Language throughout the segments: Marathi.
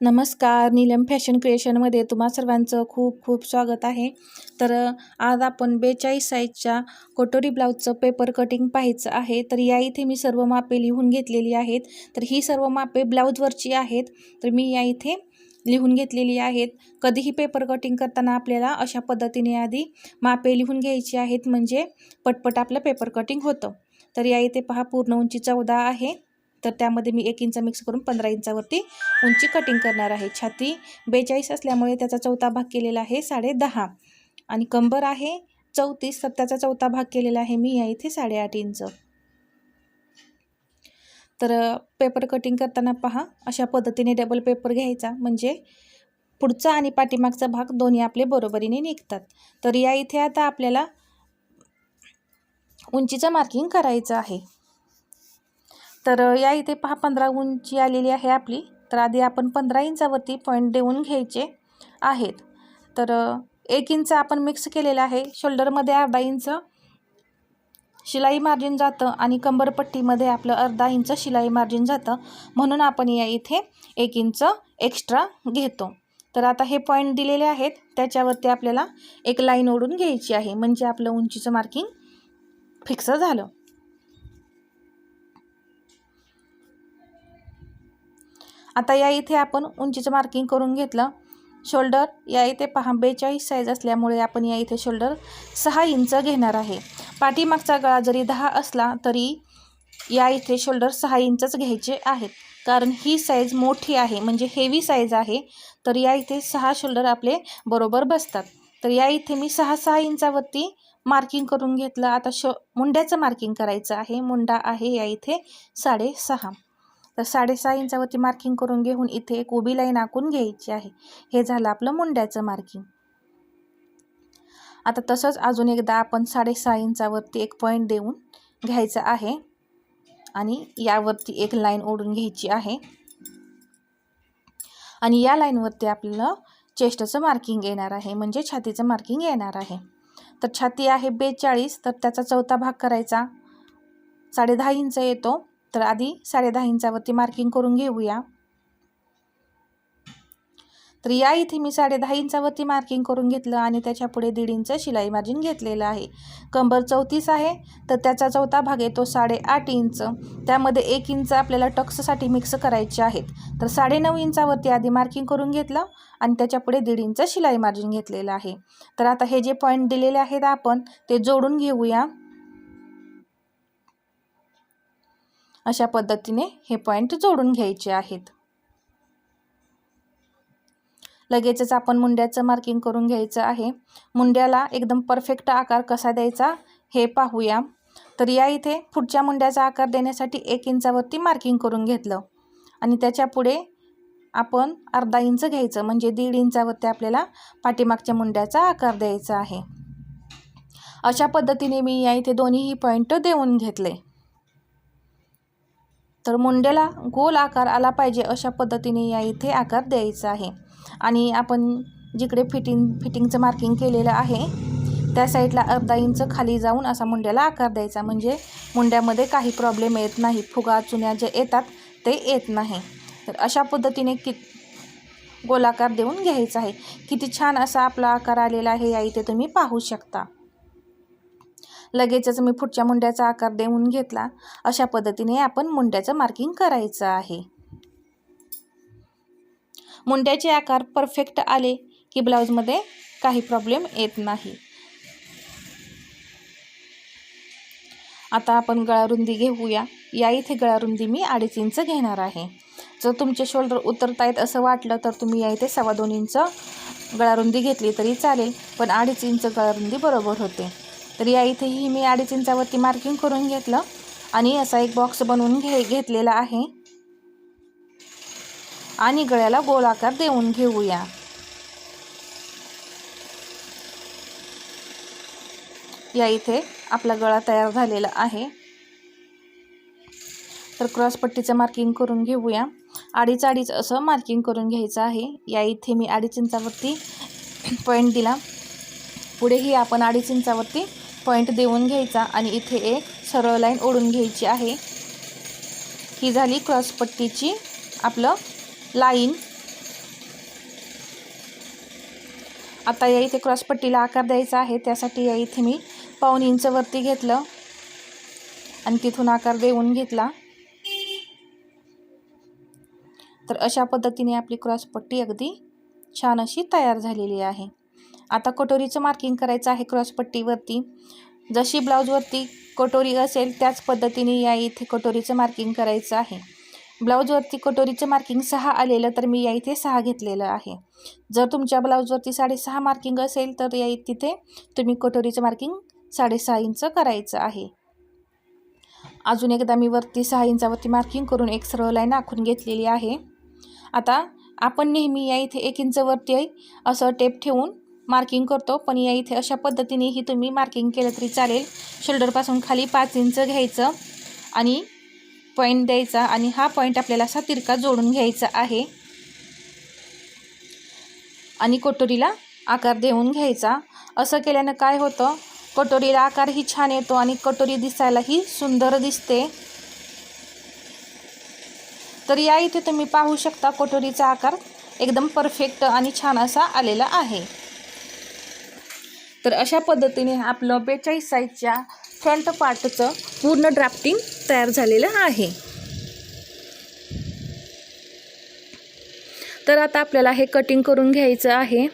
नमस्कार. नीलम फॅशन क्रिएशनमध्ये तुम्हा सर्वांचं खूप खूप स्वागत आहे. तर आज आपण बेचाळीस साईजच्या कोटोरी ब्लाऊजचं पेपर कटिंग पाहायचं आहे. तर या इथे मी सर्व मापे लिहून घेतलेली आहेत. तर ही सर्व मापे ब्लाऊजवरची आहेत. तर मी या इथे लिहून घेतलेली आहेत. कधीही पेपर कटिंग करताना आपल्याला अशा पद्धतीने आधी मापे लिहून घ्यायची आहेत. म्हणजे पटपट आपलं पेपर कटिंग होतं. तर या इथे पहा पूर्ण उंची चौदा आहे. तर त्यामध्ये मी एक इंच मिक्स करून पंधरा इंचावरती उंची कटिंग करणार आहे. छाती बेचाळीस असल्यामुळे त्याचा चौथा भाग केलेला आहे साडे दहा. आणि कंबर आहे चौतीस तर त्याचा चौथा भाग केलेला आहे मी या इथे साडेआठ इंच. तर पेपर कटिंग करताना पहा अशा पद्धतीने डबल पेपर घ्यायचा. म्हणजे पुढचा आणि पाठीमागचा भाग दोन्ही आपले बरोबरीने निघतात. तर या इथे आता आपल्याला उंचीचं मार्किंग करायचं आहे. तर या इथे पहा पंधरा उंची आलेली आहे आपली. तर आधी आपण पंधरा इंचावरती पॉईंट देऊन घ्यायचे आहेत. तर एक इंच आपण मिक्स केलेलं आहे. शोल्डरमध्ये अर्धा इंच शिलाई मार्जिन जातं आणि कंबरपट्टीमध्ये आपलं अर्धा इंच शिलाई मार्जिन जातं. म्हणून आपण या इथे एक इंच एक्स्ट्रा घेतो. तर आता हे पॉईंट दिलेले आहेत. त्याच्यावरती आपल्याला एक लाईन ओढून घ्यायची आहे. म्हणजे आपलं उंचीचं मार्किंग फिक्स झालं. आता या इथे आपण उंचीचं मार्किंग करून घेतलं. शोल्डर या इथे पहा बेचाळीस साईज असल्यामुळे आपण या इथे शोल्डर सहा इंच घेणार आहे. पाठीमागचा गळा जरी दहा असला तरी या इथे शोल्डर सहा इंचच घ्यायचे आहेत. कारण ही साईज मोठी आहे म्हणजे हेवी साईज आहे तर या इथे सहा शोल्डर आपले बरोबर बसतात. तर या इथे मी सहा सहा इंचावरती मार्किंग करून घेतलं. आता शो मुंड्याचं मार्किंग करायचं आहे. मुंडा आहे या इथे साडेसहा. तर साडेसहा इंचावरती मार्किंग करून घेऊन इथे एक उभी लाईन आखून घ्यायची आहे. हे झालं आपलं मुंड्याचं मार्किंग आता तसंच अजून एकदा आपण साडेसहा इंचावरती एक पॉईंट देऊन घ्यायचं आहे. आणि यावरती एक लाईन ओढून घ्यायची आहे. आणि या लाईनवरती आपल्याला चेस्टचं मार्किंग येणार आहे. म्हणजे छातीचं मार्किंग येणार आहे. तर छाती आहे बेचाळीस तर त्याचा चौथा भाग करायचा. साडे दहा इंच येतो. तर आधी साडे दहा इंचावरती मार्किंग करून घेऊया. तर या इथे मी साडेदहा इंचावरती मार्किंग करून घेतलं आणि त्याच्या पुढे दीड इंच शिलाई मार्जिन घेतलेलं आहे. कंबर चौतीस आहे तर त्याचा चौथा भाग आहे तो साडेआठ इंच. त्यामध्ये एक इंच आपल्याला टक्ससाठी मिक्स करायचे आहेत. तर साडेनऊ इंचावरती आधी मार्किंग करून घेतलं आणि त्याच्या पुढे दीड इंच शिलाई मार्जिन घेतलेलं आहे. तर आता हे जे पॉईंट दिलेले आहेत आपण ते जोडून घेऊया. अशा पद्धतीने हे पॉईंट जोडून घ्यायचे आहेत. लगेचच आपण मुंड्याचं मार्किंग करून घ्यायचं आहे. मुंड्याला एकदम परफेक्ट आकार कसा द्यायचा हे पाहूया. तर या इथे पुढच्या मुंड्याचा आकार देण्यासाठी एक इंचावरती मार्किंग करून घेतलं. आणि त्याच्या पुढे आपण अर्धा इंच घ्यायचं म्हणजे दीड इंचावरती आपल्याला पाठीमागच्या मुंड्याचा आकार द्यायचा आहे. अशा पद्धतीने मी या इथे दोन्हीही पॉईंट देऊन घेतले. तर मुंड्याला गोल आकार आला पाहिजे अशा पद्धतीने या इथे आकार द्यायचा आहे. आणि आपण जिकडे फिटिंग फिटिंगचं मार्किंग केलेलं आहे त्या साईडला अर्धा इंच खाली जाऊन असा मुंड्याला आकार द्यायचा. म्हणजे मुंड्यामध्ये काही प्रॉब्लेम येत नाही. फुगा चुन्या जे येतात ते येत नाही. तर अशा पद्धतीने कि गोलाकार देऊन घ्यायचा आहे. किती छान असा आपला आकार आलेला आहे या इथे तुम्ही पाहू शकता. लगेचच मी पुढच्या मुंड्याचा आकार देऊन घेतला. अशा पद्धतीने आपण मुंड्याचं मार्किंग करायचं आहे. मुंड्याचे आकार परफेक्ट आले की ब्लाऊजमध्ये काही प्रॉब्लेम येत नाही. आता आपण गळारुंदी घेऊया. या इथे गळारुंदी मी अडीच इंच घेणार आहे. जर तुमचे शोल्डर उतरतायत असं वाटलं तर तुम्ही या इथे सव्वा दोन इंच गळारुंदी घेतली तरी चालेल. पण अडीच इंच गळारुंदी बरोबर होते. तर या इथेही मी अडीच इंचावरती मार्किंग करून घेतलं आणि असा एक बॉक्स बनवून घे घेतलेला आहे. आणि गळ्याला गोलाकार देऊन घेऊया. या इथे आपला गळा तयार झालेला आहे. तर क्रॉसपट्टीचं मार्किंग करून घेऊया. अडीच अडीच असं मार्किंग करून घ्यायचं आहे. या इथे मी अडीच इंचावरती पॉईंट दिला. पुढेही आपण अडीच इंचावरती पॉईंट देऊन घ्यायचा आणि इथे एक सरळ लाईन ओढून घ्यायची आहे. ही झाली क्रॉसपट्टीची आपलं लाईन. आता या इथे क्रॉसपट्टीला आकार द्यायचा आहे. त्यासाठी या इथे मी पाऊन इंचवरती घेतलं आणि तिथून आकार देऊन घेतला. तर अशा पद्धतीने आपली क्रॉसपट्टी अगदी छान अशी तयार झालेली आहे. आता कटोरीचं मार्किंग करायचं आहे क्रॉसपट्टीवरती जशी ब्लाऊजवरती कटोरी असेल त्याच पद्धतीने या इथे कटोरीचं मार्किंग करायचं आहे. ब्लाऊजवरती कटोरीचं मार्किंग सहा आलेलं तर मी या इथे सहा घेतलेलं आहे. जर तुमच्या ब्लाऊजवरती साडेसहा मार्किंग असेल तर या तिथे तुम्ही कटोरीचं मार्किंग साडेसहा इंच करायचं आहे. अजून एकदा मी वरती सहा इंचावरती मार्किंग करून एक सरळ लाईन आखून घेतलेली आहे. आता आपण नेहमी या इथे एक इंचवरती असं टेप ठेवून मार्किंग करतो. पण या इथे अशा पद्धतीनेही तुम्ही मार्किंग केलं तरी चालेल. शोल्डरपासून खाली पाच इंच घ्यायचं आणि पॉईंट द्यायचा आणि हा पॉईंट आपल्याला असा तिरका जोडून घ्यायचा आहे. आणि कटोरीला आकार देऊन घ्यायचा. असं केल्यानं काय होतं? कटोरीला आकारही छान येतो आणि कटोरी दिसायलाही सुंदर दिसते. तर या इथे तुम्ही पाहू शकता कटोरीचा आकार एकदम परफेक्ट आणि छान असा आलेला आहे. तर अशा पद्धतीने आपलं बेचाळीस साईजच्या फ्रंट पार्टचं पूर्ण ड्राफ्टिंग तयार झालेलं आहे. तर आता आपल्याला हे कटिंग करून घ्यायचं आहे.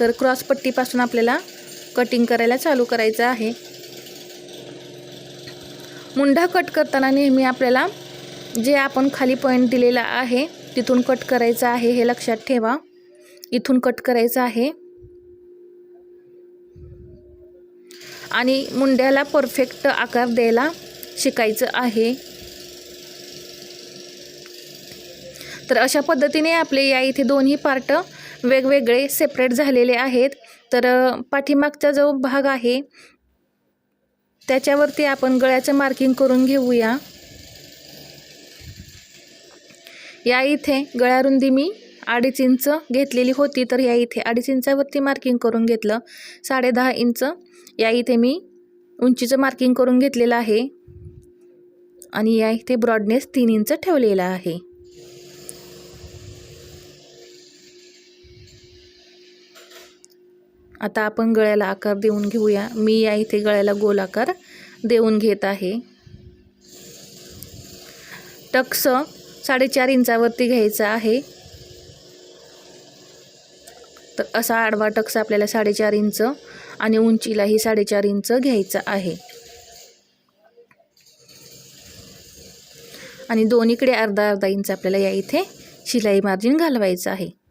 तर क्रॉसपट्टीपासून आपल्याला कटिंग करायला चालू करायचं आहे. मुंढा कट करताना नेहमी आपल्याला जे आपण खाली पॉईंट दिलेला आहे तिथून कट करायचं आहे हे लक्षात ठेवा. इथून कट करायचं आहे. आणि मुंड्याला परफेक्ट आकार द्यायला शिकायचं आहे. तर अशा पद्धतीने आपले या इथे दोन्ही पार्ट वेगवेगळे सेपरेट झालेले आहेत. तर पाठीमागचा जो भाग आहे त्याच्यावरती आपण गळ्याचं मार्किंग करून घेऊया. या इथे गळ्यारुंदी मी अडीच इंच घेतलेली होती तर या इथे अडीच इंचावरती मार्किंग करून घेतलं. साडे दहा इंच. या इथे मी उंचीचं मार्किंग करून घेतलेलं आहे. आणि या इथे ब्रॉडनेस तीन इंच ठेवलेला आहे. आता आपण गळ्याला आकार देऊन घेऊया. मी या इथे गळ्याला गोल आकार देऊन घेत आहे. टक्स साडेचार इंचावरती घ्यायचा आहे. तर असा आडवा टक्स आपल्याला साडेचार इंच आणि उंचीलाही साडेचार इंच घ्यायचा आहे. आणि दोन्हीकडे अर्धा अर्धा इंच आपल्याला या इथे शिलाई मार्जिन घालवायचं आहे.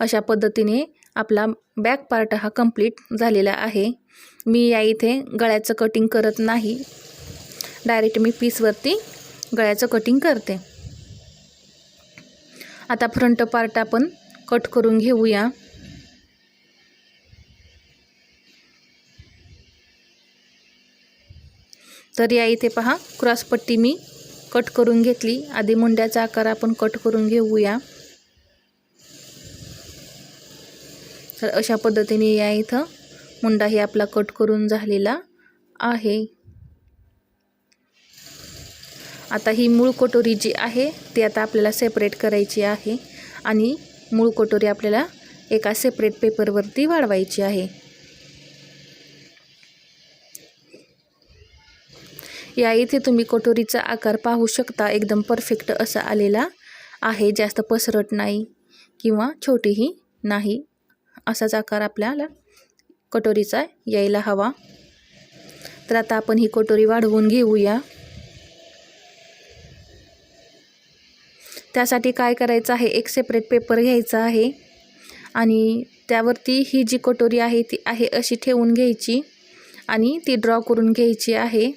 अशा पद्धतीने आपला बॅक पार्ट हा कंप्लीट झालेला आहे. मी या इथे गळ्याचं कटिंग करत नाही. डायरेक्ट मी पीसवरती गळ्याचं कटिंग करते. आता फ्रंट पार्ट आपण कट करून घेऊया. तर या इथे पहा क्रॉसपट्टी मी कट करून घेतली. आधी मुंड्याचा आकार आपण कट करून घेऊया. तर अशा पद्धतीने या इथं मुंडा हे आपला कट करून झालेला आहे. आता ही मूळ कटोरी जी आहे ती आता आपल्याला सेपरेट करायची आहे आणि मूळ कटोरी आपल्याला एका सेपरेट पेपरवरती वाढवायची आहे. या इथे तुम्ही कटोरीचा आकार पाहू शकता एकदम परफेक्ट असा आलेला आहे. जास्त पसरट नाही किंवा छोटीही नाही. असाच आकार आपल्याला कटोरीचा यायला हवा. तर आता आपण ही कटोरी वाढवून घेऊया. त्यासाठी काय करायचं आहे? एक सेपरेट पेपर घ्यायचा आहे. आणि त्यावरती ही जी कटोरी आहे ती आहे अशी ठेवून घ्यायची आणि ती ड्रॉ करून घ्यायची आहे.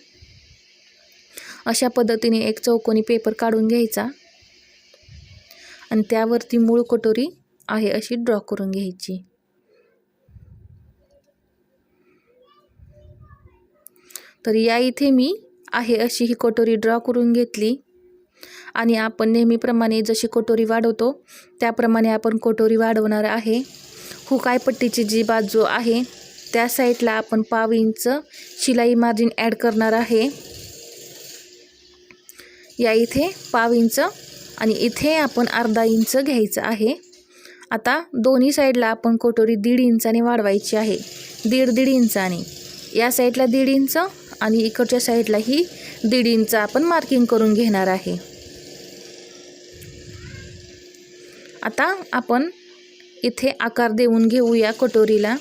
अशा पद्धतीने एक चौकोनी पेपर काढून घ्यायचा. आणि त्यावरती मूळ कटोरी आहे अशी ड्रॉ करून घ्यायची. तर या इथे मी आहे अशी ही कटोरी ड्रॉ करून घेतली. आणि आपण नेहमीप्रमाणे जशी कटोरी वाढवतो त्याप्रमाणे आपण कटोरी वाढवणार आहे. हुकाय पट्टीची जी बाजू आहे त्या साईडला आपण पाव इंच शिलाई मार्जिन ॲड करणार आहे. या इथे पाव इंच आणि इथे आपण अर्धा इंच घ्यायचं आहे. आता दोन्ही साईडला आपण कटोरी दीड इंचाने वाढवायची आहे. दीड दीड इंचाने. या साईडला दीड इंच आणि इकडच्या साईडलाही दीड इंच आपण मार्किंग करून घेणार आहे. आता आपण इथे आकार देऊन घेऊया कटोरीला.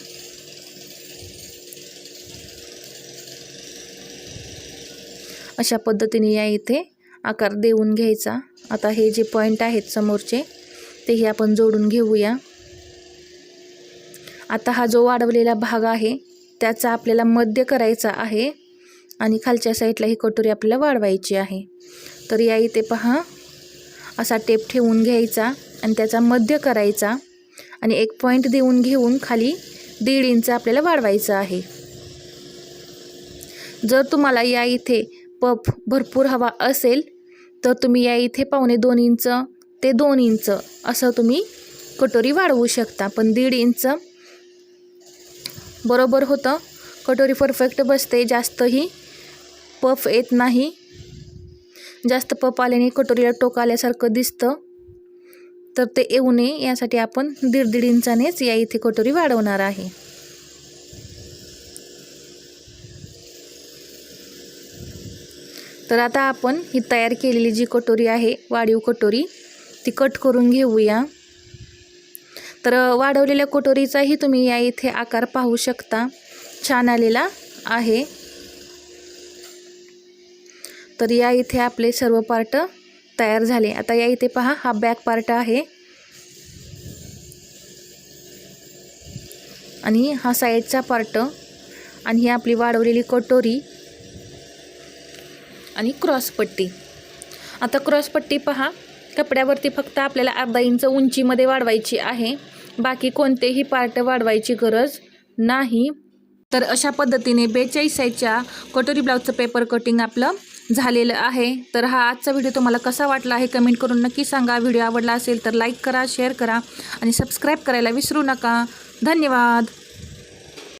अशा पद्धतीने या इथे आकार देऊन घ्यायचा. आता हे जे पॉईंट आहेत समोरचे तेही आपण जोडून घेऊया. आता हा जो वाढवलेला भाग आहे त्याचा आपल्याला मध्य करायचा आहे. आणि खालच्या साईडला ही कटोरी आपल्याला वाढवायची आहे. तर या इथे पहा. असा टेप ठेवून घ्यायचा आणि त्याचा मध्य करायचा आणि एक पॉईंट देऊन घेऊन खाली दीड इंच आपल्याला वाढवायचं आहे. जर तुम्हाला या इथे पफ भरपूर हवा असेल तर तुम्ही या इथे पावणे दोन इंच ते दोन इंच असं तुम्ही कटोरी वाढवू शकता. पण दीड इंच बरोबर होतं. कटोरी परफेक्ट बसते जास्तही पफ येत नाही. जास्त पफ आल्याने कटोरीला टोक आल्यासारखं दिसतं. तर ते येऊ नये यासाठी आपण दीड दीड इंचानेच या इथे कटोरी वाढवणार आहे. तर आता आपण ही तयार केलेली जी कटोरी आहे वाढीव कटोरी ती कट करून घेऊया. तर वाढवलेल्या कटोरीचाही तुम्ही या इथे आकार पाहू शकता. छान आलेला आहे. तर या इथे आपले सर्व पार्ट तयार झाले. आता या इथे पहा हा बॅक पार्ट आहे. आणि हा साईडचा पार्ट आणि ही आपली वाढवलेली कटोरी. आणि क्रॉसपट्टी आता क्रॉसपट्टी पहा. कपड्यावरती फक्त आपल्याला अर्धा इंच उंचीमध्ये वाढवायची आहे. बाकी कोणतेही पार्ट वाढवायची गरज नाही. तर अशा पद्धतीने बेचाळीस साईजच्या कटोरी ब्लाऊजचं पेपर कटिंग आपलं झालेलं आहे. तर हा आजचा व्हिडिओ तुम्हाला कसा वाटला आहे कमेंट करून नक्की सांगा. व्हिडिओ आवडला असेल तर लाईक करा शेअर करा आणि सबस्क्राईब करायला विसरू नका. धन्यवाद.